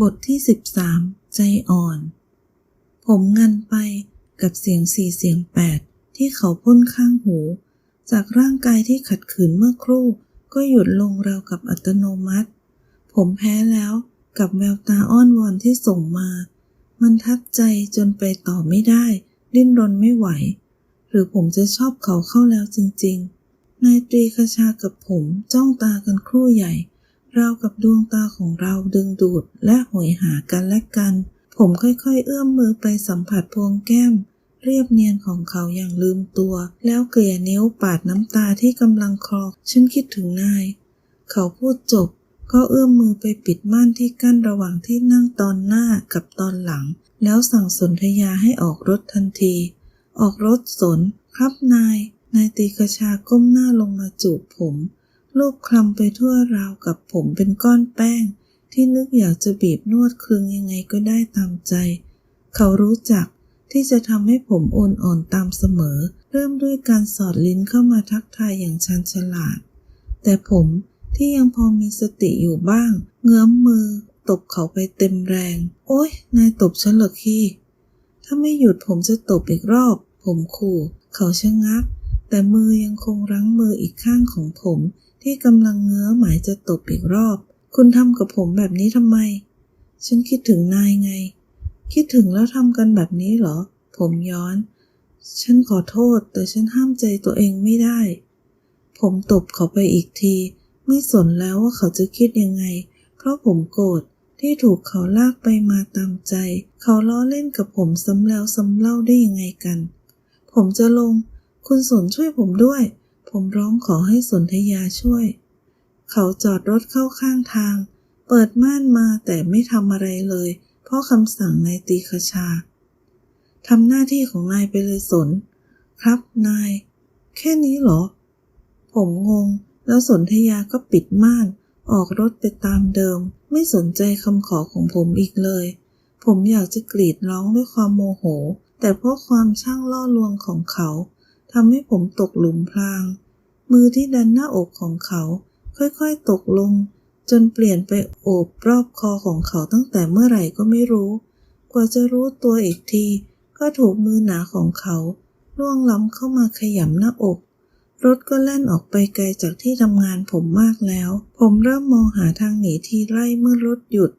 บทที่ 13 ใจอ่อน ผมงันไปกับเสียงสี่เสียงแปดที่เขาพ่นข้างหู จากร่างกายที่ขัดขืนเมื่อครู่ ก็หยุดลงราวกับอัตโนมัติ ผมแพ้แล้วกับแววตาอ้อนวอนที่ส่งมา มันทัดใจจนไปต่อไม่ได้ ดิ้นรนไม่ไหว หรือผมจะชอบเขาเข้าแล้วจริง ๆ นายตรีคชากับผมจ้องตากันครู่ใหญ่ เรากับดวงตาของเราดึงดูดและหอยหากันและกัน ผมค่อยๆ เอื้อมมือไปสัมผัสพวงแก้ม เรียบเนียนของเขาอย่างลืมตัว แล้วเกลี่ยนิ้วปาดน้ำตาที่กำลังคลอก ฉันคิดถึงนาย เขาพูดจบ ก็เอื้อมมือไปปิดม่านที่กั้นระหว่างที่นั่งตอนหน้ากับตอนหลัง แล้วสั่งสนธยาให้ออกรถทันที ออกรถสน ครับนาย นายตีกระชาก้มหน้าลงมาจูบผม ลูบคลำไปทั่วราวกับผมเป็นก้อนแป้ง ที่นึกอยากจะบีบนวดคลึงยังไงก็ได้ตามใจ เขารู้จักที่จะทำให้ผมโอนอ่อนตามเสมอ เริ่มด้วยการสอดลิ้นเข้ามาทักทายอย่างชันฉลาด แต่ผมที่ยังพอมีสติอยู่บ้าง เงื้อมมือ ตบเขาไปเต็มแรง โอ๊ย นายตบฉันเหรอคีถ้าไม่หยุดผมจะตบอีกรอบ ผมขู่ เขาชะงัก แต่มือยังคงรั้งมืออีกข้างของผม ที่กำลังเงื้อหมายจะตบอีกรอบ คุณทำกับผมแบบนี้ทำไม ฉันคิดถึงนายไง คิดถึงแล้วทำกันแบบนี้เหรอ ผมย้อน ฉันขอโทษแต่ฉันห้ามใจตัวเองไม่ได้ ผมตบเขาไปอีกที ไม่สนแล้วว่าเขาจะคิดยังไง เพราะผมโกรธที่ถูกเขาลากไปมาตามใจ เขาล้อเล่นกับผมซ้ำแล้วซ้ำเล่าได้ยังไงกัน ผมจะลง คุณสนช่วยผมด้วย ผมร้องขอให้สนธยาช่วย เขาจอดรถเข้าข้างทาง เปิดม่านมาแต่ไม่ทำอะไรเลย เพราะคำสั่งนายตีคชาทำหน้าที่ของนายไปเลยสน ครับนาย แค่นี้เหรอ ผมงง แล้วสนธยาก็ปิดม่าน ออกรถไปตามเดิม ไม่สนใจคำขอของผมอีกเลย ผมอยากจะกรีดร้องด้วยความโมโห แต่เพราะความช่างล่อลวงของเขา ทำให้ผมตกหลุมพราง มือที่ดันหน้าอกของเขา ค่อยๆตกลง จนเปลี่ยนไปโอบรอบคอของเขาตั้งแต่เมื่อไหร่ก็ไม่รู้ กว่าจะรู้ตัวอีกที ก็ถูกมือหนาของเขาล่วงล้ำเข้ามาขยำหน้าอก รถก็แล่นออกไปไกลจากที่ทำงานผมมากแล้ว ผมเริ่มมองหาทางหนีทีไล่เมื่อรถหยุด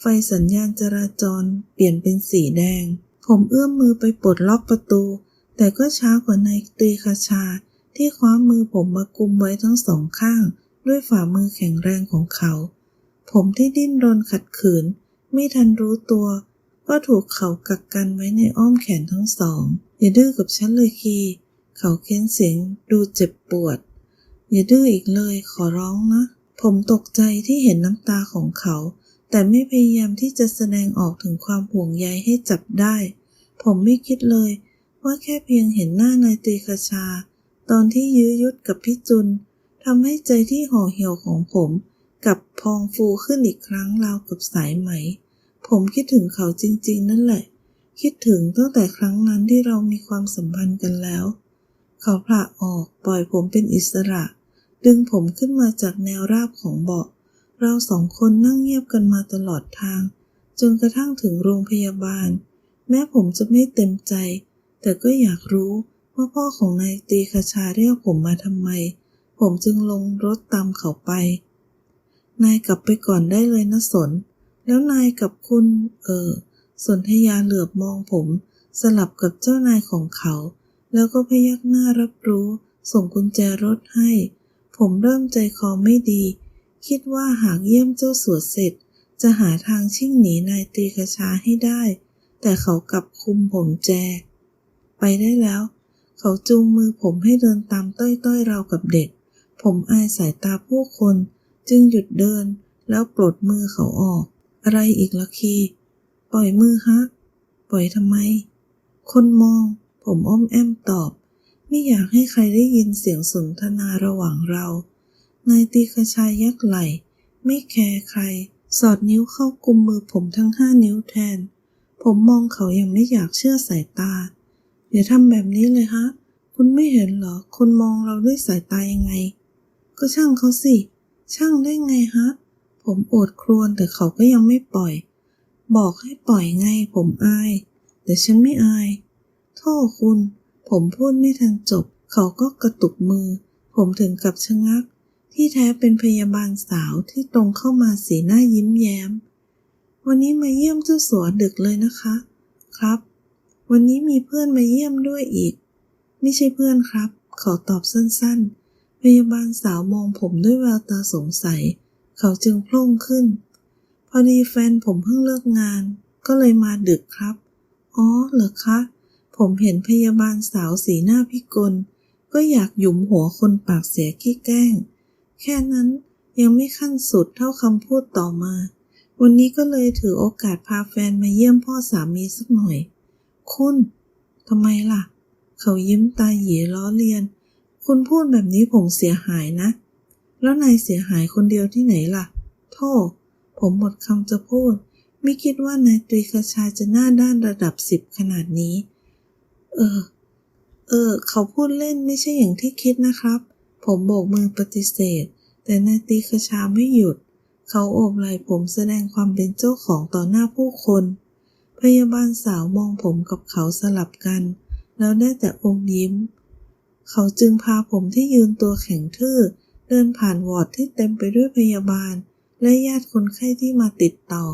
ไฟสัญญาณจราจรเปลี่ยนเป็นสีแดง ผมเอื้อมมือไปปลดล็อกประตู แต่ก็ช้ากว่านายตรีคาชาที่คว้ามือผมมากุมไว้ทั้งสองข้าง ด้วยฝ่ามือแข็งแรงของเขา ผมที่ดิ้นรนขัดขืน ไม่ทันรู้ตัว ก็ถูกเขากักกันไว้ในอ้อมแขนทั้งสองอย่าดื้อกับฉันเลยคีเขาเค้นเสียงดูเจ็บปวด อย่าดื้ออีกเลยขอร้องนะ ผมตกใจที่เห็นน้ำตาของเขา แต่ไม่พยายามที่จะแสดงออกถึงความห่วงใยให้จับได้ ผมไม่คิดเลย ว่าแค่เพียงเห็นหน้านายตรีคชา ตอนที่ยื้อยุดกับพี่จุนทำให้ใจที่ห่อเหี่ยวของผมกับพองฟูขึ้นอีกครั้งราวกับสายไหม ผมคิดถึงเขาจริงๆ นั่นแหละ คิดถึงตั้งแต่ครั้งนั้นที่เรามีความสัมพันธ์กันแล้ว เขาผละออกปล่อยผมเป็นอิสระ ดึงผมขึ้นมาจากแนวราบของเบาะ เราสองคนนั่งเงียบกันมาตลอดทาง จนกระทั่งถึงโรงพยาบาล แม้ผมจะไม่เต็มใจ แต่ก็อยากรู้ว่าพ่อของนายตีคชาเรียกผมมาทำไม ผมจึงลงรถตามเขาไป นายกลับไปก่อนได้เลยนะสน แล้วนายกับคุณ เออ สนธยาเหลือบมองผม สลับกับเจ้านายของเขา แล้วก็พยักหน้ารับรู้ ส่งกุญแจรถให้ ผมเริ่มใจคอไม่ดี คิดว่าหากเยี่ยมเจ้าสัวเสร็จ จะหาทางชิ่งหนีนายตีกระชาให้ได้ แต่เขากลับคุมผมแจ ไปได้แล้ว เขาจูงมือผมให้เดินตามต้อยๆเรากับเด็ก ผมอายสายตาผู้คน จึงหยุดเดิน แล้วปลดมือเขาออก อะไรอีกละคีปล่อยมือฮะ ปล่อยทำไม คนมอง ผมอ้อมแอมตอบ ไม่อยากให้ใครได้ยินเสียงสนทนาระหว่างเรา นายตีกระชายยักไหล ไม่แคร์ใคร สอดนิ้วเข้ากุมมือผมทั้งห้านิ้วแทน ผมมองเขาอย่างไม่อยากเชื่อสายตา อย่าทำแบบนี้เลยฮะ คุณไม่เห็นเหรอ คนมองเราด้วยสายตายังไง ก็ช่างเขาสิ ช่างได้ไงฮะ ผมโอดครวญแต่เขาก็ยังไม่ปล่อย บอกให้ปล่อยไงผมอาย แต่ฉันไม่อาย โทษคุณ ผมพูดไม่ทันจบ เขาก็กระตุกมือ ผมถึงกับชะงัก ที่แท้เป็นพยาบาลสาวที่ตรงเข้ามาสีหน้ายิ้มแย้ม วันนี้มาเยี่ยมเจ้าสัวดึกเลยนะคะ ครับ วันนี้มีเพื่อนมาเยี่ยมด้วยอีก ไม่ใช่เพื่อนครับเขาตอบสั้นๆ พยาบาลสาวมองผมด้วยแววตาสงสัย เขาจึงโพล่งขึ้น พอดีแฟนผมเพิ่งเลิกงาน ก็เลยมาดึกครับ อ๋อเหรอคะ ผมเห็นพยาบาลสาวสีหน้าพิกล ก็อยากหยุมหัวคนปากเสียขี้แกล้ง แค่นั้นยังไม่ขั้นสุดเท่าคำพูดต่อมา วันนี้ก็เลยถือโอกาสพาแฟนมาเยี่ยมพ่อสามีสักหน่อย คุณทำไมล่ะ เขายิ้มตาหยีล้อเลียน คุณพูดแบบนี้ผมเสียหายนะ แล้วนายเสียหายคนเดียวที่ไหนล่ะ โทษ ผมหมดคำจะพูด ไม่คิดว่านายตรีคชาจะหน้าด้านระดับสิบขนาดนี้ เออ เออ เขาพูดเล่นไม่ใช่อย่างที่คิดนะครับ ผมโบกมือปฏิเสธ แต่นายตรีคชาไม่หยุด เขาโอบไหล่ผมแสดงความเป็นเจ้าของต่อหน้าผู้คน พยาบาลสาวมองผมกับเขาสลับกัน แล้วได้แต่อมยิ้ม เขาจึงพาผมที่ยืนตัวแข็งทื่อ เดินผ่านวอร์ดที่เต็มไปด้วยพยาบาล และญาติคนไข้ที่มาติดต่อ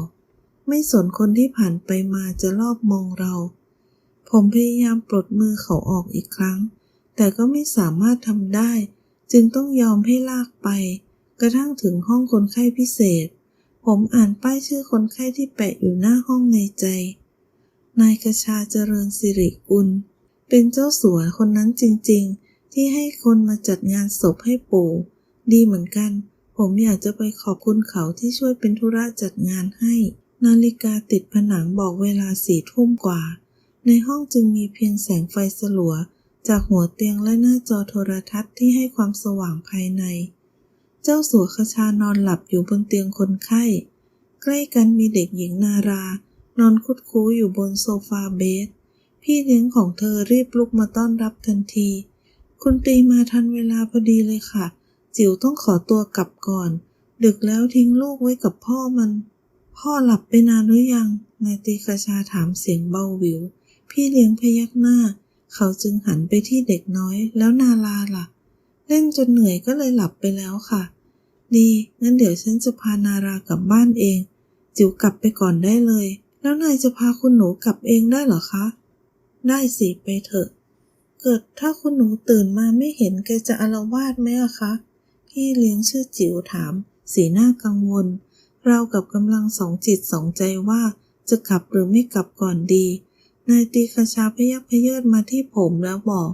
ไม่สนคนที่ผ่านไปมาจะรอบมองเรา ผมพยายามปลดมือเขาออกอีกครั้ง แต่ก็ไม่สามารถทำได้ จึงต้องยอมให้ลากไป กระทั่งถึงห้องคนไข้พิเศษ ผมอ่านป้ายชื่อคนไข้ที่แปะอยู่หน้าห้องในใจ นายกระชาเจริญสิริกุล เป็นเจ้าสัวคนนั้นจริงๆ ที่ให้คนมาจัดงานศพให้ปู่ ดีเหมือนกัน ผมอยากจะไปขอบคุณเขาที่ช่วยเป็นธุระจัดงานให้ นาฬิกาติดผนังบอกเวลาสี่ทุ่มกว่า ในห้องจึงมีเพียงแสงไฟสลัว จากหัวเตียงและหน้าจอโทรทัศน์ที่ให้ความสว่างภายใน เจ้าสัวคชานอนหลับอยู่บนเตียงคนไข้ ใกล้กันมีเด็กหญิงนารานอนคุดคู้อยู่บนโซฟาเบส พี่เลี้ยงของเธอรีบลุกมาต้อนรับทันที คุณตีมาทันเวลาพอดีเลยค่ะ จิ๋วต้องขอตัวกลับก่อน ดึกแล้วทิ้งลูกไว้กับพ่อมัน พ่อหลับไปนานหรือยัง นายตีกระชาถามเสียงเบาหวิว พี่เลี้ยงพยักหน้า เขาจึงหันไปที่เด็กน้อยแล้วนาลาล่ะ เล่นจนเหนื่อยก็เลยหลับไปแล้วค่ะ ดีงั้นเดี๋ยวฉันจะพานารากลับบ้านเอง จิ๋วกลับไปก่อนได้เลย แล้วนายจะพาคุณหนูกลับเองได้เหรอคะ ได้สิไปเถอะ เกิดถ้าคุณหนูตื่นมาไม่เห็นแกจะอาละวาดไหมอะคะ พี่เลี้ยงชื่อจิ๋วถาม สีหน้ากังวล เรากับกำลังสองจิตสองใจว่าจะกลับหรือไม่กลับก่อนดี นายตีคชาพยักพเยิดมาที่ผมแล้วบอก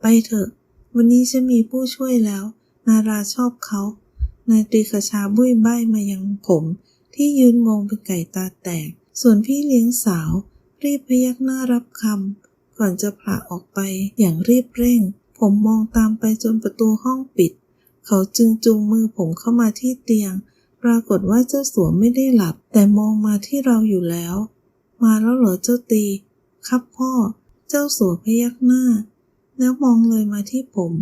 ไปเถอะ วันนี้จะมีผู้ช่วยแล้ว นาราชอบเขา นายตีคชาบุ้ยใบ้มายังผม ที่ยืนงงเป็นไก่ตาแตก ส่วนพี่เลี้ยงสาว รีบพยักหน้ารับคำก่อนจะผละออกไปอย่างรีบเร่ง ผมมองตามไปจนประตูห้องปิด เขาจึงจูงมือผมเข้ามาที่เตียง ปรากฏว่าเจ้าสัวไม่ได้หลับ แต่มองมาที่เราอยู่แล้ว มาแล้วเหรอเจ้าตี ครับพ่อ เจ้าสัวพยักหน้า แล้วมองเลยมาที่ผม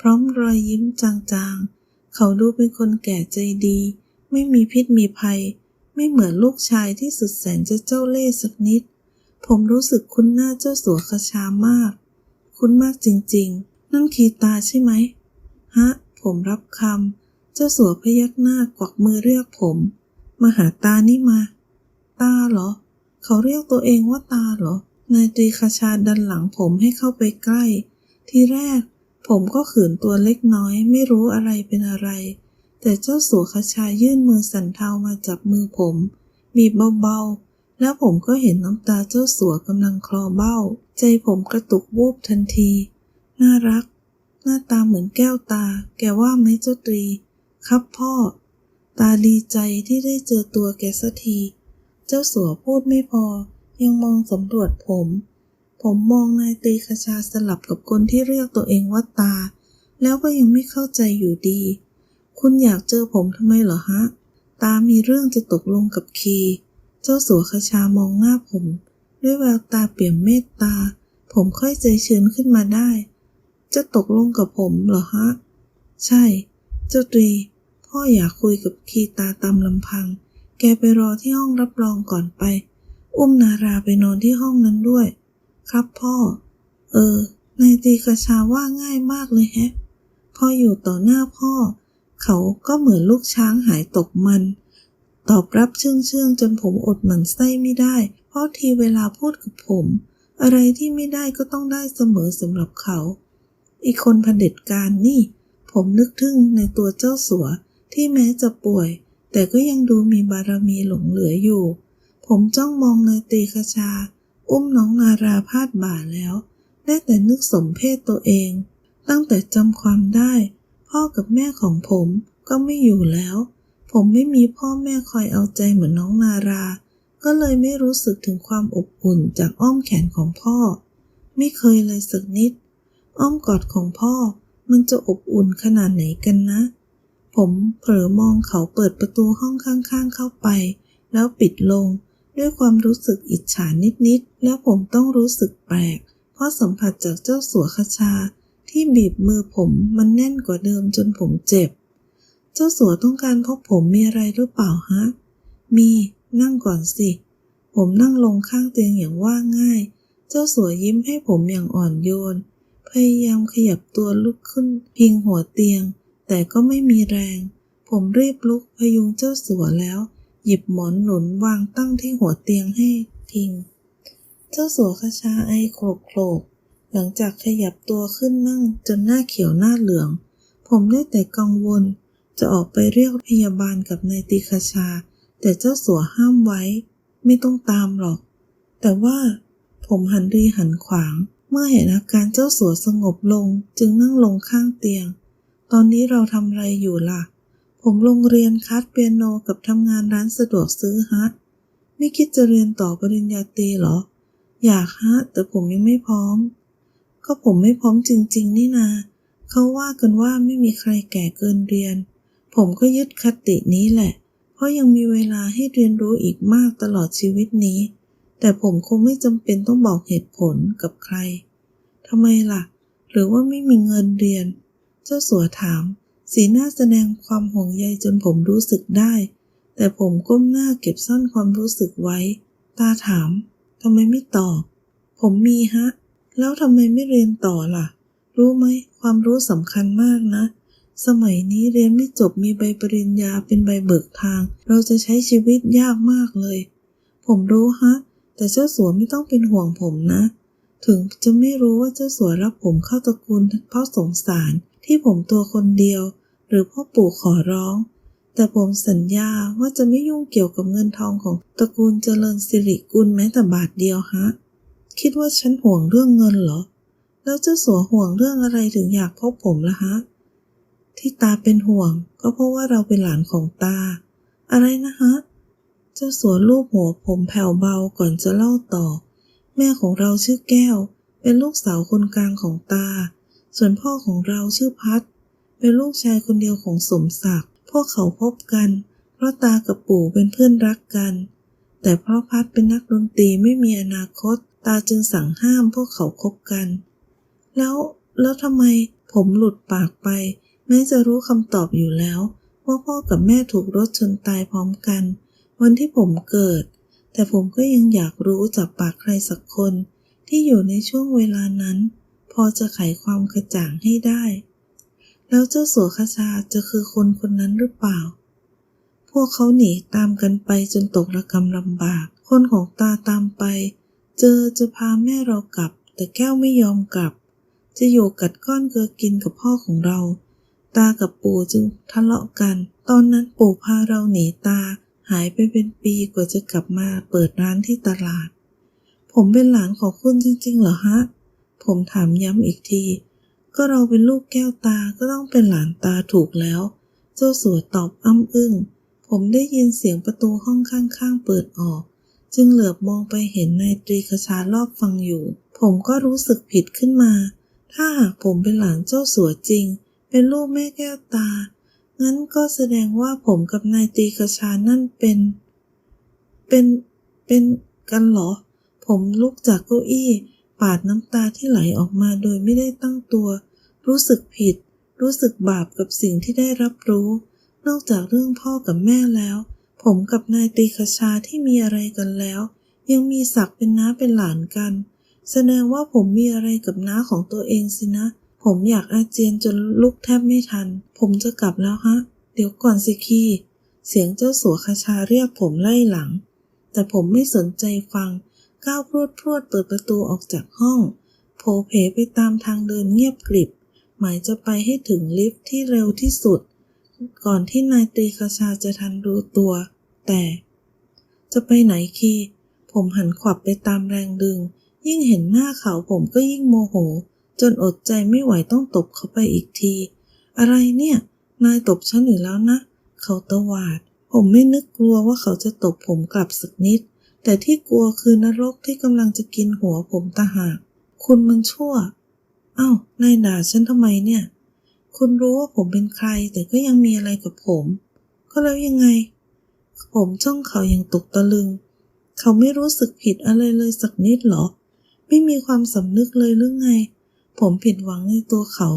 พร้อมรอยยิ้มจางๆ เขาดูเป็นคนแก่ใจดี ไม่มีพิษมีภัย ไม่เหมือนลูกชายที่สุดแสนจะเจ้าเล่ห์สักนิด ผมรู้สึกคุ้นหน้าเจ้าสัวคชามาก คุ้นมากจริงๆ นั่นคีตาใช่ไหม ฮะ ผมรับคำ เจ้าสัวพยักหน้ากวักมือเรียกผม มาหาตานี่มา ตาเหรอ เขาเรียกตัวเองว่าตาเหรอนายตรีคชาดันหลังผมให้เข้าไปใกล้ ทีแรก ผมก็ขืนตัวเล็กน้อย ไม่รู้อะไรเป็นอะไร แต่เจ้าสัวคชายื่นมือสันเทามาจับมือผม บีบเบาๆ แล้วผมก็เห็นน้ำตาเจ้าสัวกำลังคลอเบ้า ใจผมกระตุกวูบทันที น่ารัก หน้าตาเหมือนแก้วตา แกว่าไหมเจ้าตรี ครับพ่อ ตาดีใจที่ได้เจอตัวแกสักที เจ้าสัวพูดไม่พอ ยังมองสำรวจผม ผมมองนายตีคชาสลับกับคนที่เรียกตัวเองว่าตา แล้วก็ยังไม่เข้าใจอยู่ดี คุณอยากเจอผมทำไมเหรอฮะ ตามีเรื่องจะตกลงกับคี เจ้าสัวคชามองหน้าผม ด้วยแววตาเปี่ยมเมตตา ผมค่อยใจชื้นขึ้นมาได้ จะตกลงกับผมเหรอฮะ ใช่ เจ้าตรี พ่ออยากคุยกับคีตาตามลำพัง แกไปรอที่ห้องรับรองก่อนไป อุ้มนาราไปนอนที่ห้องนั้นด้วย ครับพ่อ เออ นายตีกระชาว่าง่ายมากเลยแฮะ พออยู่ต่อหน้าพ่อ เขาก็เหมือนลูกช้างหายตกมัน ตอบรับเชื่องเชื่องๆจนผมอดหมันไส้ไม่ได้ เพราะทีเวลาพูดกับผม อะไรที่ไม่ได้ก็ต้องได้เสมอสำหรับเขา อีกคนเผด็จการนี่ ผมนึกถึงในตัวเจ้าสัวที่แม้จะป่วย แต่ก็ยังดูมีบารมีหลงเหลืออยู่ ผมจ้องมองนายตีคชา อุ้มน้องนาราพาดบ่าแล้ว ได้แต่นึกสมเพศตัวเอง ตั้งแต่จำความได้ พ่อกับแม่ของผมก็ไม่อยู่แล้ว ผมไม่มีพ่อแม่คอยเอาใจเหมือนน้องนารา ก็เลยไม่รู้สึกถึงความอบอุ่นจากอ้อมแขนของพ่อ ไม่เคยเลยสักนิด อ้อมกอดของพ่อมันจะอบอุ่นขนาดไหนกันนะ ผมเผลอมองเขาเปิดประตูห้องข้างๆเข้าไป แล้วปิดลงด้วยความรู้สึกอิจฉานิดๆ แล้วผมต้องรู้สึกแปลก เพราะสัมผัสจากเจ้าสัวคชาที่บีบมือผมมันแน่นกว่าเดิมจนผมเจ็บ เจ้าสัวต้องการพบผมมีอะไรหรือเปล่าฮะ มีนั่งก่อนสิ ผมนั่งลงข้างเตียงอย่างว่าง่าย เจ้าสัวยิ้มให้ผมอย่างอ่อนโยน พยายามขยับตัวลุกขึ้น พิงหัวเตียง แต่ก็ไม่มีแรง ผมรีบลุกพยุงเจ้าสัวแล้ว หยิบหมอนหนุนวางตั้งที่หัวเตียงให้พิง เจ้าสัวคชาไอโครกโครกหลังจากขยับตัวขึ้นนั่งจนหน้าเขียวหน้าเหลือง ผมได้แต่กังวล จะออกไปเรียกพยาบาลกับนายตีคชา แต่เจ้าสัวห้ามไว้ ไม่ต้องตามหรอก แต่ว่า ผมหันรีหันขวาง เมื่อเห็นอาการเจ้าสัวสงบลงจึงนั่งลงข้างเตียง ตอนนี้เราทำอะไรอยู่ล่ะ ผมลงเรียนคัดเปียโนกับทำงานร้านสะดวกซื้อฮะ ไม่คิดจะเรียนต่อปริญญาตรีหรอ อยากฮะ แต่ผมยังไม่พร้อม ก็ผมไม่พร้อมจริง ๆ นี่นา เขาว่ากันว่าไม่มีใครแก่เกินเรียน ผมก็ยึดคตินี้แหละ เพราะยังมีเวลาให้เรียนรู้อีกมากตลอดชีวิตนี้ แต่ผมคงไม่จำเป็นต้องบอกเหตุผลกับใครทำไมล่ะ หรือว่าไม่มีเงินเรียน เจ้าสัวถาม สีหน้าแสดงความห่วงใยจนผมรู้สึกได้ แต่ผมก้มหน้าเก็บซ่อนความรู้สึกไว้ ตาถาม ทำไมไม่ตอบ ผมมีฮะ แล้วทำไมไม่เรียนต่อล่ะ รู้ไหม ความรู้สำคัญมากนะ สมัยนี้เรียนไม่จบมีใบปริญญาเป็นใบเบิกทาง เราจะใช้ชีวิตยากมากเลย ผมรู้ฮะ แต่เจ้าสัวไม่ต้องเป็นห่วงผมนะ ถึงจะไม่รู้ว่าเจ้าสัวรับผมเข้าตระกูลเพราะสงสารที่ผมตัวคนเดียว หรือพ่อปู่ขอร้อง แต่ผมสัญญาว่าจะไม่ยุ่งเกี่ยวกับเงินทองของตระกูลเจริญสิริกุลแม้แต่บาทเดียวฮะ คิดว่าฉันห่วงเรื่องเงินเหรอ แล้วเจ้าสัวห่วงเรื่องอะไรถึงอยากพบผมละฮะ ที่ตาเป็นห่วงก็เพราะว่าเราเป็นหลานของตา อะไรนะฮะ เจ้าสัวลูบหัวผมแผ่วเบาก่อนจะเล่าต่อ แม่ของเราชื่อแก้ว เป็นลูกสาวคนกลางของตา ส่วนพ่อของเราชื่อพัด เป็นลูกชายคนเดียวของสมศักดิ์ พวกเขาพบกัน เพราะตากับปู่เป็นเพื่อนรักกัน แต่เพราะพัดเป็นนักดนตรีไม่มีอนาคต ตาจึงสั่งห้ามพวกเขาคบกัน แล้วแล้วทำไมผมหลุดปากไป แม้จะรู้คำตอบอยู่แล้ว ว่าพ่อกับแม่ถูกรถชนตายพร้อมกัน วันที่ผมเกิด แต่ผมก็ยังอยากรู้จากปากใครสักคน ที่อยู่ในช่วงเวลานั้น พอจะไขความกระจ่างให้ได้ แล้วเจ้าสัวคชาจะคือคนคนนั้นหรือเปล่า พวกเขาหนีตามกันไปจนตกระกำลำบาก คนของตาตามไป เจอจะพาแม่เรากลับ แต่แก้วไม่ยอมกลับ จะอยู่กัดก้อนเกลือกินกับพ่อของเรา ตากับปู่จึงทะเลาะกัน ตอนนั้นปู่พาเราหนีตา หายไปเป็นปีกว่าจะกลับมาเปิดร้านที่ตลาด ผมเป็นหลานของคุณจริงๆเหรอฮะ ผมถามย้ำอีกที ก็เราเป็นลูกแก้วตาก็ต้องเป็นหลานตาถูกแล้ว เจ้าสัวตอบอ้ำอึ้ง ผมได้ยินเสียงประตูห้องข้างๆเปิดออก จึงเหลือบมองไปเห็นนายตรีคชารอบฟังอยู่ ผมก็รู้สึกผิดขึ้นมา ถ้าหากผมเป็นหลานเจ้าสัวจริง เป็นลูกแม่แก้วตา งั้นก็แสดงว่าผมกับนายตรีคชานั่นเป็น เป็น เป็นกันเหรอ ผมลุกจากเก้าอี้ ปาดน้ำตาที่ไหลออกมาโดยไม่ได้ตั้งตัว รู้สึกผิด รู้สึกบาปกับสิ่งที่ได้รับรู้ นอกจากเรื่องพ่อกับแม่แล้ว ผมกับนายตีคชาที่มีอะไรกันแล้ว ยังมีศักดิ์เป็นน้าเป็นหลานกัน แสดงว่าผมมีอะไรกับน้าของตัวเองสินะ ผมอยากอาเจียนจนลุกแทบไม่ทัน ผมจะกลับแล้วฮะ เดี๋ยวก่อนสิคีเสียงเจ้าสัวคาชาเรียกผมไล่หลัง แต่ผมไม่สนใจฟัง ก้าวพรวดพรวดเปิดประตูออกจากห้อง โผเพไปตามทางเดินเงียบกริบ หมายจะไปให้ถึงลิฟต์ที่เร็วที่สุด ก่อนที่นายตรีคาชาจะทันรู้ตัว แต่ จะไปไหนคี ผมหันขวับไปตามแรงดึง ยิ่งเห็นหน้าเขาผมก็ยิ่งโมโห จนอดใจไม่ไหวต้องตบเขาไปอีกที อะไรเนี่ย นายตบฉันอีกแล้วนะ เขาตวาด ผมไม่นึกกลัวว่าเขาจะตบผมกลับสักนิด แต่ที่กลัวคือนรกที่กำลังจะกินหัวผมตาหากคุณมันชั่ว เอ้านายด่าฉันทำไมเนี่ย คุณรู้ว่าผมเป็นใคร แต่ก็ยังมีอะไรกับผม ก็แล้วยังไง ผมจ้องเขาอย่างตกตะลึง เขาไม่รู้สึกผิดอะไรเลยสักนิดเหรอ ไม่มีความสำนึกเลยหรือไง ผมผิดหวังในตัวเขา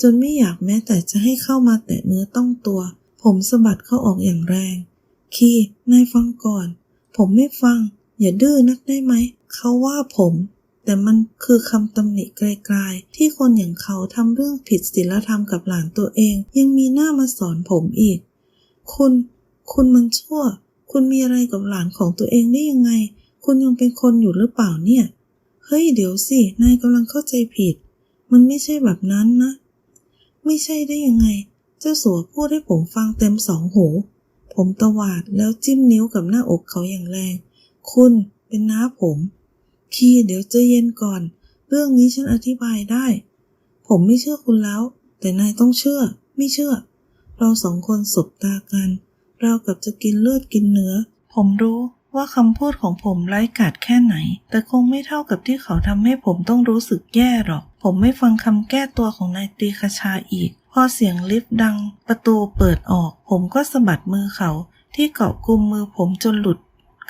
จนไม่อยากแม้แต่จะให้เข้ามาแตะเนื้อต้องตัว ผมสะบัดเขาออกอย่างแรง คีนายฟังก่อน ผมไม่ฟัง อย่าดื้อนักได้ไหม เขาว่าผม แต่มันคือคำตำหนิไกลๆ ที่คนอย่างเขาทำเรื่องผิดศีลธรรมกับหลานตัวเอง ยังมีหน้ามาสอนผมอีก คุณ คุณมันชั่ว คุณมีอะไรกับหลานของตัวเองได้ยังไง คุณยังเป็นคนอยู่หรือเปล่าเนี่ย เฮ้ยเดี๋ยวสิ นายกำลังเข้าใจผิด มันไม่ใช่แบบนั้นนะ ไม่ใช่ได้ยังไง เจ้าสัวพูดให้ผมฟังเต็มสองหู ผมตวาดแล้วจิ้มนิ้วกับหน้าอกเขาอย่างแรง คุณเป็นน้าผม คีเดี๋ยวจะเย็นก่อน เรื่องนี้ฉันอธิบายได้ ผมไม่เชื่อคุณแล้ว แต่นายต้องเชื่อ ไม่เชื่อ เราสองคนสบตากัน เรากับจะกินเลือดกินเนื้อ ผมรู้ว่าคำพูดของผมไร้กาดแค่ไหน แต่คงไม่เท่ากับที่เขาทำให้ผมต้องรู้สึกแย่หรอก ผมไม่ฟังคำแก้ตัวของนายตีคชาอีก พอเสียงลิฟต์ดัง ประตูเปิดออก ผมก็สะบัดมือเขาที่เกาะกุมมือผมจนหลุด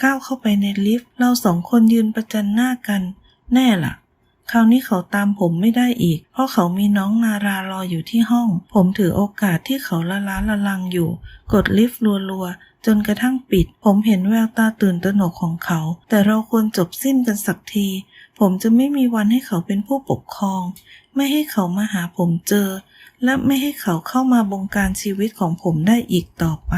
ก้าวเข้าไปในลิฟต์ เราสองคนยืนประจันหน้ากัน แน่ล่ะ คราวนี้เขาตามผมไม่ได้อีก เพราะเขามีน้องนารารออยู่ที่ห้อง ผมถือโอกาสที่เขาละล้าละลังอยู่ กดลิฟต์รัวๆ จนกระทั่งปิด ผมเห็นแววตาตื่นตระหนกของเขา แต่เราควรจบสิ้นกันสักที ผมจะไม่มีวันให้เขาเป็นผู้ปกครอง ไม่ให้เขามาหาผมเจอ และไม่ให้เขาเข้ามาบงการชีวิตของผมได้อีกต่อไป